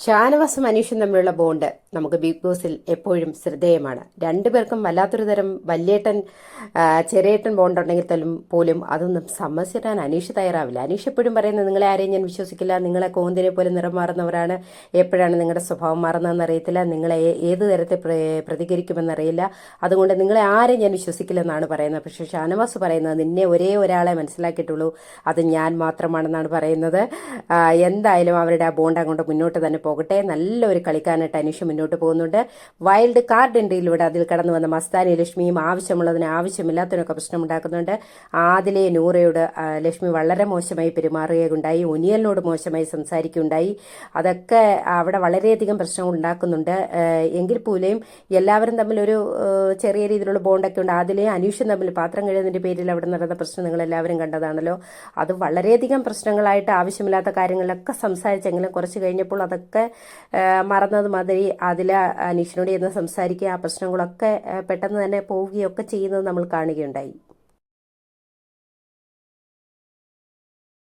ഷാനവാസും അനീഷും തമ്മിലുള്ള ബോണ്ട് നമുക്ക് ബിഗ് ബോസിൽ എപ്പോഴും ശ്രദ്ധേയമാണ്. രണ്ടുപേർക്കും വല്ലാത്തൊരു തരം വല്യേട്ടൻ ചെറിയേട്ടൻ ബോണ്ട് ഉണ്ടെങ്കിൽ തലും പോലും അതൊന്നും സമ്മതിച്ചിടാൻ അനീഷ് തയ്യാറാവില്ല. അനീഷ് എപ്പോഴും പറയുന്നത് നിങ്ങളെ ആരെയും ഞാൻ വിശ്വസിക്കില്ല. നിങ്ങളെ കോന്തിനെ പോലെ നിറം മാറുന്നവരാണ്. എപ്പോഴാണ് നിങ്ങളുടെ സ്വഭാവം മാറുന്നതെന്ന് അറിയത്തില്ല. നിങ്ങളെ ഏത് തരത്തെ പ്ര- പ്രതികരിക്കുമെന്നറിയില്ല അതുകൊണ്ട് നിങ്ങളെ ആരെയും ഞാൻ വിശ്വസിക്കില്ലെന്നാണ് പറയുന്നത്. പക്ഷേ ഷാനവാസ് പറയുന്നത് നിന്നെ ഒരേ ഒരാളെ മനസ്സിലാക്കിയിട്ടുള്ളൂ. അത് ഞാൻ മാത്രമാണെന്നാണ് പറയുന്നത്. എന്തായാലും അവരുടെ ആ ബോണ്ട് അങ്ങോട്ട് മുന്നോട്ട് തന്നെ പോകട്ടെ. നല്ലൊരു കളിക്കാനായിട്ട് അനീഷ് മുന്നോട്ട് പോകുന്നുണ്ട്. വൈൽഡ് കാർഡ് എൻട്രിയിലൂടെ അതിൽ കടന്നു വന്ന മസ്താനി ലക്ഷ്മിയും ആവശ്യമുള്ളതിന് ആവശ്യമില്ലാത്തതിനൊക്കെ പ്രശ്നമുണ്ടാക്കുന്നുണ്ട്. ആദിലെ നൂറയോട് ലക്ഷ്മി വളരെ മോശമായി പെരുമാറുകയുണ്ടായി. ഒനിയലിനോട് മോശമായി സംസാരിക്കുകയുണ്ടായി. അതൊക്കെ അവിടെ വളരെയധികം പ്രശ്നങ്ങൾ ഉണ്ടാക്കുന്നുണ്ട്. എങ്കിൽ പോലെയും എല്ലാവരും തമ്മിലൊരു ചെറിയ രീതിയിലുള്ള ബോണ്ടൊക്കെ ഉണ്ട്. ആദിലെ അനീഷും തമ്മിൽ പാത്രം കഴിയുന്നതിന്റെ പേരിൽ അവിടെ നടന്ന പ്രശ്നം നിങ്ങൾ എല്ലാവരും കണ്ടതാണല്ലോ. അത് വളരെയധികം പ്രശ്നങ്ങളായിട്ട് ആവശ്യമില്ലാത്ത കാര്യങ്ങളിലൊക്കെ സംസാരിച്ചെങ്കിലും കുറച്ച് കഴിഞ്ഞപ്പോൾ അതൊക്കെ ആ, മറന്നത് മാതിരി അതിൽ അനീഷിനോട് ചെന്ന് സംസാരിക്കുക ആ പ്രശ്നങ്ങളൊക്കെ പെട്ടെന്ന് തന്നെ പോവുകയൊക്കെ ചെയ്യുന്നത് നമ്മൾ കാണുകയുണ്ടായി.